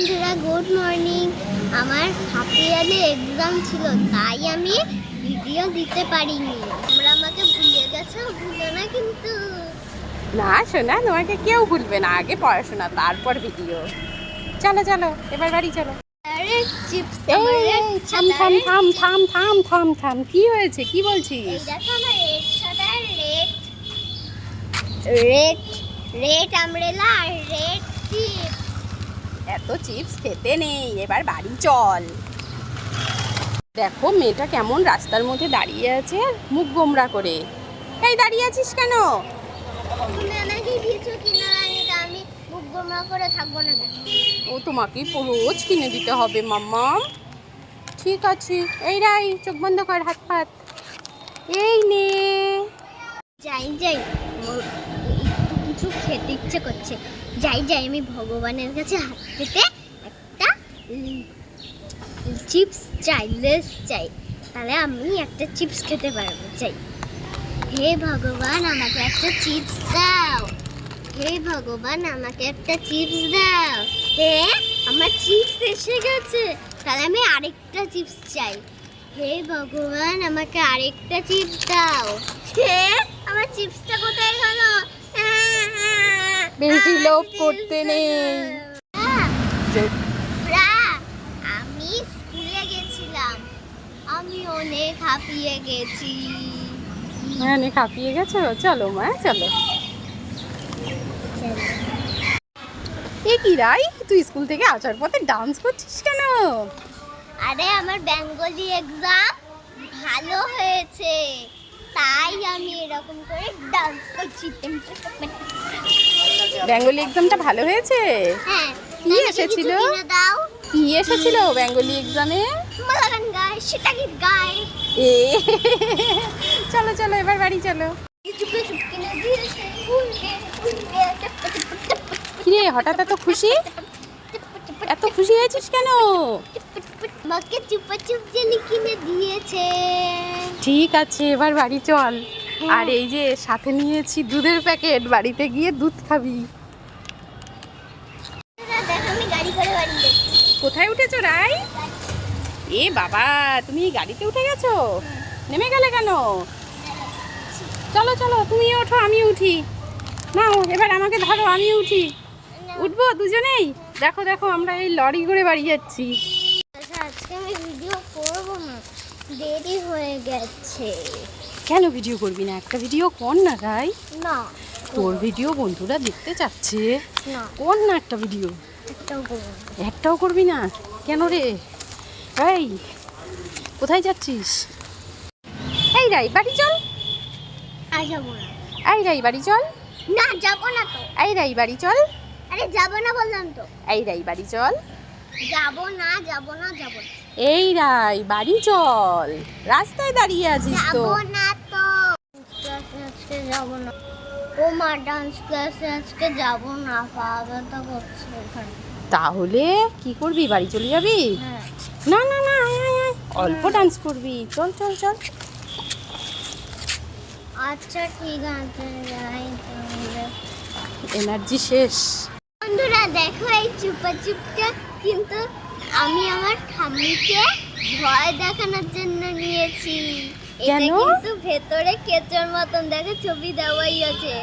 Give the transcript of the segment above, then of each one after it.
বন্ধুরা good morning আমার half yearly exam ছিল তাই আমি ভিডিও দিতে পারিনি। তোমরা আমাকে ভুলে গেছো? ভুলো না কিন্তু। না শোনা তোমাকে কেউ ভুলবে না। আগে পড়াশোনা তারপর ভিডিও চলো চলো এবার বাড়ি চলো। থাম থাম থাম থাম থাম থাম থাম কি হয়েছে? কি বলছিস? রেড রেড রেড আর রেড চিপস এত চিপস খেতে নেই এবার বাড়ি চল। দেখো মেয়েটা কেমন রাস্তার মধ্যে দাঁড়িয়ে আছে মুখ গোমরা করে। এই দাঁড়িয়ে আছিস কেন? ও তোমাকে রোজ কিনে দিতে হবে মাম্মা। ঠিক আছে এই রাই চোখ বন্ধ কর হাত পাত এই নে। যাই যাই। কিছু খেতে ইচ্ছে করছে। যাই যাই, আমি ভগবানের কাছে হাত পেতে একটা চিপস চাই, লেস চাই। তাহলে আমি একটা চিপস খেতে পারব, চাই। হে ভগবান, আমাকে একটা চিপস দাও। হে ভগবান, আমাকে একটা চিপস দাও। হে, আমার চিপস এসে গেছে। তাহলে আমি আরেকটা চিপস চাই। হে ভগবান, আমাকে আরেকটা চিপস দাও। হে, আমার চিপসটা কোথায় গেল বেশি লোভ করতে নেই। আমি স্কুলে গেছিলাম। আমি অনেক হাঁপিয়ে গেছি। হ্যাঁ নে খাপিয়ে গেছো? চলো মা চলো। এ কি রাই? তুই স্কুল থেকে আসার পথে ডান্স করছিস কেন? আরে আমার বেঙ্গলি এক্সাম ভালো হয়েছে। তাই আমি এরকম করে ডান্স করছি। বেঙ্গলি এক্সামটা ভালো হয়েছে হ্যাঁ কি এসেছিল? কি এসেছিল বেঙ্গলি এক্সামে এ চলো চলো এবার বাড়ি চলো কিরে হঠাৎ এত খুশি এত খুশি হয়েছিস কেন আমাকে চুপা চুপ জেলি কিনে দিয়েছে ঠিক আছে এবার বাড়ি চল আর এই যে সাথে নিয়েছি দুধের প্যাকেট বাড়িতে গিয়ে দুধ খাবি। কোথায় উঠেছো রাই? এ বাবা তুমি গাড়িতে উঠে গেছো? নেমে গেলে কেন? চলো চলো তুমি ওঠো আমি উঠি। নাও এবার আমাকে ধরো আমি উঠি। উঠবো দুজনেই? দেখো দেখো আমরা এই লরি করে বাড়ি যাচ্ছি। আচ্ছা, আজকে আমি ভিডিও করব না। দেরি হয়ে গেছে। কেন ভিডিও করবি না? একটা ভিডিও কর না রাই না। তোর ভিডিও বন্ধুরা দেখতে চাচ্ছে। না। কর না একটা ভিডিও একটাও করব না। কেন রে? এই কোথায় যাচ্ছিস? এই রাই বাড়ি চল। এই রাই বাড়ি চল। না যাব না তো। এই রাই বাড়ি চল। আরে যাব না বললাম তো। এই রাই বাড়ি চল। যাব না যাব না যাব এই রাই বাড়ি চল। রাস্তায় দাঁড়িয়ে আছিস তো। যাব না ক্লাসে যাব না। ও মা ডান্স ক্লাসে আজকে যাব না পা ব্যথা করছে ওখানে। তাহলে কি করবি বাড়ি চলে যাবি? হ্যাঁ। না না না আয়, আয়, আয়। অল্প ডান্স করবি। চল চল চল। আচ্ছা ঠিক আছে যাই তাহলে। এনার্জি শেষ। বন্ধুরা দেখো এই চুপা চুপটা কিন্তু আমি আমার ঠাম্মিকে ভয় দেখানোর জন্য নিয়েছি। কেন? কিন্তু ভেতরে কেচোর মতন দেখো ছবি দেওয়াই আছে।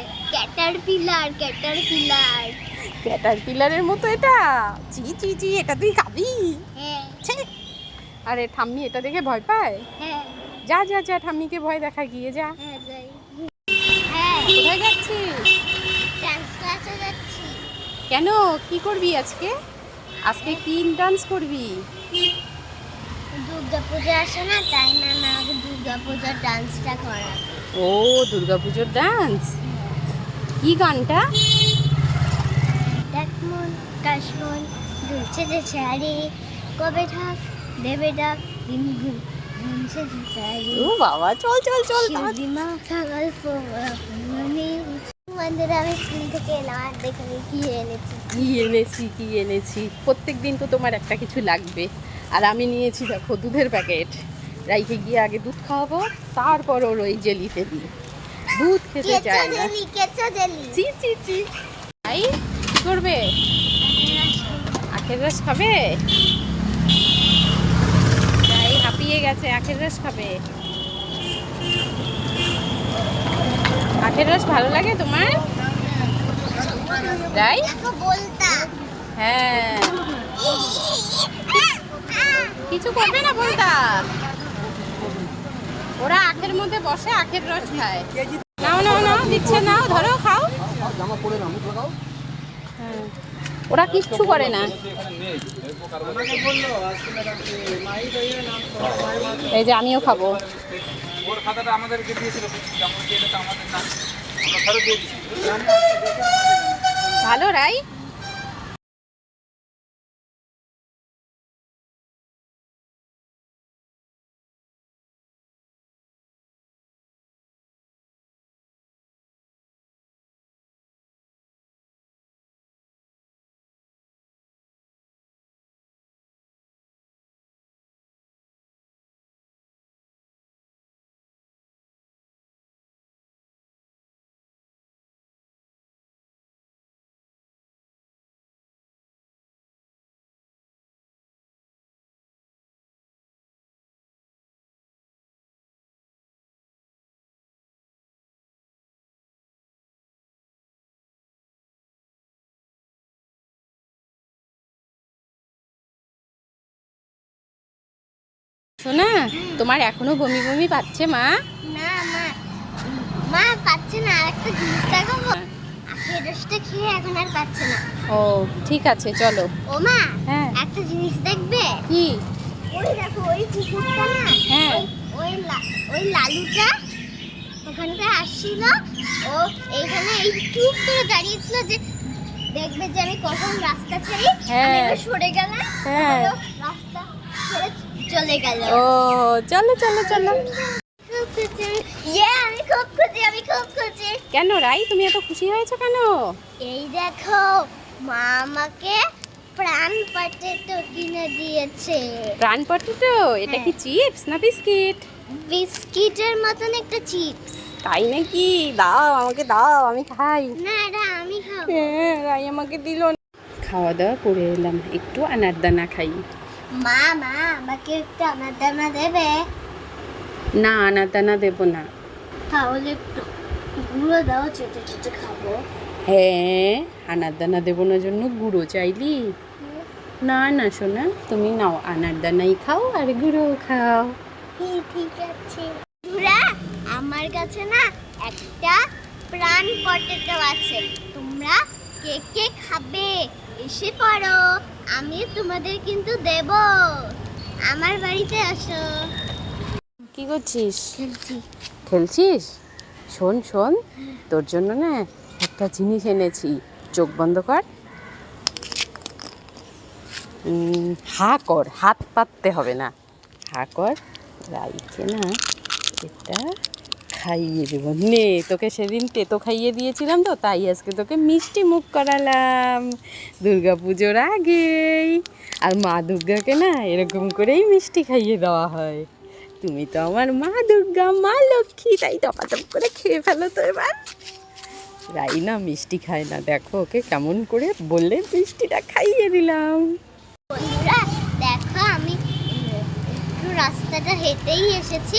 মতো এটা? চি চি চি এটা তুই খাবি? হ্যাঁ! আরে ঠাম্মি এটা দেখে ভয় পায়? হ্যাঁ। যা যা যা ঠাম্মিকে ভয় দেখা গিয়ে যা। হ্যাঁ যাই। হ্যাঁ। কোথায় যাচ্ছিস? ডান্স ক্লাসে যাচ্ছি। কেন? কি করবি আজকে? আজকে কি ডান্স করবি? দুর্গা পূজা আসে না তাই না? আমাকে দুর্গা পূজার ডান্সটা করা ও দুর্গাপুজোর ডান্স কি গানটা? ডাক কাশমন দুলছে যে শাড়ি কবে ঢাক দেবে ডাক দিন ঘুমছে যে শাড়ি ও বাবা চল চল চল গল্প বন্ধুরা আমি স্কুল থেকে এলাম আর দেখে কি এনেছি। কি এনেছি কি এনেছি? প্রত্যেক দিন তো তোমার একটা কিছু লাগবে। আর আমি নিয়েছি দেখো দুধের প্যাকেট। রাইকে গিয়ে আগে দুধ খাওয়াবো তারপর ওর ওই জেলিতে দিই। দুধ খেতে চায় না। জেলি চি চি চি। তাই কি করবে? আখের রস খাবে? হাঁপিয়ে গেছে আখের রস খাবে। আখের রস ভালো লাগে তোমার? দেখো হ্যাঁ। কিছু করবে না বলতা ওরা আখের মধ্যে বসে আখের রস খায়। নাও নাও নাও দিচ্ছে নাও ধরো খাও। জামা পরে না মুখ লাগাও হ্যাঁ। ওরা কিচ্ছু করে না। এই যে আমিও খাব। ওর খাতাটা শোনা তোমার এখনও বমি বমি পাচ্ছে মা? না মা। মা পাচ্ছে না আর জিনিস দেখাবো। আখের রসটা খেয়ে এখন আর পাচ্ছে না। ও ঠিক আছে চলো। ও মা হ্যাঁ। একটা জিনিস দেখবে? কি? ওই দেখো ওই কুকুরটা না হ্যাঁ। ওই- ওই লালুটা ওখানটা আসছিল। ও এইখানে এই চুপ করে দাঁড়িয়েছিল যে দেখবে যে আমি কখন রাস্তা ছাড়ি হ্যাঁ। আমি সরে গেলাম। হ্যাঁ। রাস্তা ছেড়ে চলে গেল। ও চলো চলো চলো। আমি খুব খুশি আমি খুব খুশি। কেন রাই তুমি এত খুশি হয়েছো কেন? এই দেখো মা আমাকে প্রাণ পটেটো কিনে দিয়েছে। প্রাণ পটেটো? এটা কি চিপস না বিস্কিট? বিস্কিটের মতন একটা চিপস। তাই নাকি? দাও আমাকে দাও আমি খাই। না এটা আমি খাব। হ্যাঁ রাই আমাকে দিল। খাওয়া দাওয়া করে এলাম একটু আনারদানা খাই। মা মা আমাকে একটু আমার দেবে? না আনারদানা দেবো না। তাহলে একটু গুঁড়ো দাও ছোট ছোট খাব। হ্যাঁ আনারদানা দেবো না জন্য গুঁড়ো চাইলি? না না শোনা তুমি নাও আনারদানাই খাও আর গুঁড়ো খাও। ঠিক আছে। তোরা আমার কাছে না একটা প্রাণ পটেটো আছে। তোমরা কে কে খাবে? এসে পড়ো। আমি তোমাদের কিন্তু দেব। আমার বাড়িতে আসো। কি করছিস? খেলছি। খেলছিস? শোন শোন তোর জন্য না একটা জিনিস এনেছি। চোখ বন্ধ কর। হা কর হাত পাততে হবে না। হা কর রাইকে না এটা খাইয়ে দেব। নে, তোকে সেদিন তেতো খাইয়ে দিয়েছিলাম তো, তাই আজকে তোকে মিষ্টি মুখ করালাম। দুর্গা পুজোর আগেই। আর মা দুর্গাকে না এরকম করেই মিষ্টি খাইয়ে দেওয়া হয়। তুমি তো আমার মা দুর্গা, মা লক্ষ্মী, তাই টপাটপ করে খেয়ে ফেলো তো এবার। রাই না মিষ্টি খায় না, দেখো ওকে কেমন করে বললে মিষ্টিটা খাইয়ে দিলাম। দেখো আমি রাস্তাটা হেঁটেই এসেছি।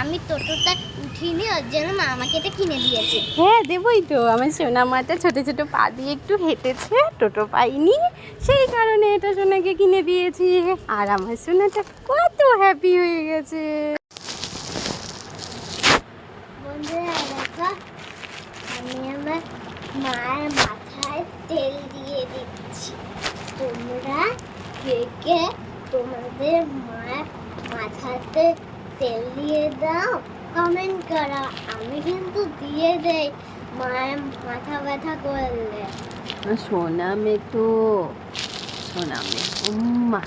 আমি টোটোটা উঠিনি ওর জন্য মা আমাকে এটা কিনে দিয়েছে। হ্যাঁ দেবই তো। আমার সোনা মাটা ছোটো ছোটো পা দিয়ে একটু হেঁটেছে টোটো পাইনি। সেই কারণে এটা সোনাকে কিনে দিয়েছি। আর আমার সোনাটা কত হ্যাপি হয়ে গেছে। বন্ধুরা দেখো আমি আমার মায়ের মাথায় তেল দিয়ে দিচ্ছি। তোমরা কে কে তোমাদের মায়ের মাথাতে তেল দিয়ে দাও। কমেন্ট করা। আমি কিন্তু দিয়ে দেই। মায়ের মাথা ব্যথা করলে। সোনা মে তো সোনা মে উম্মা।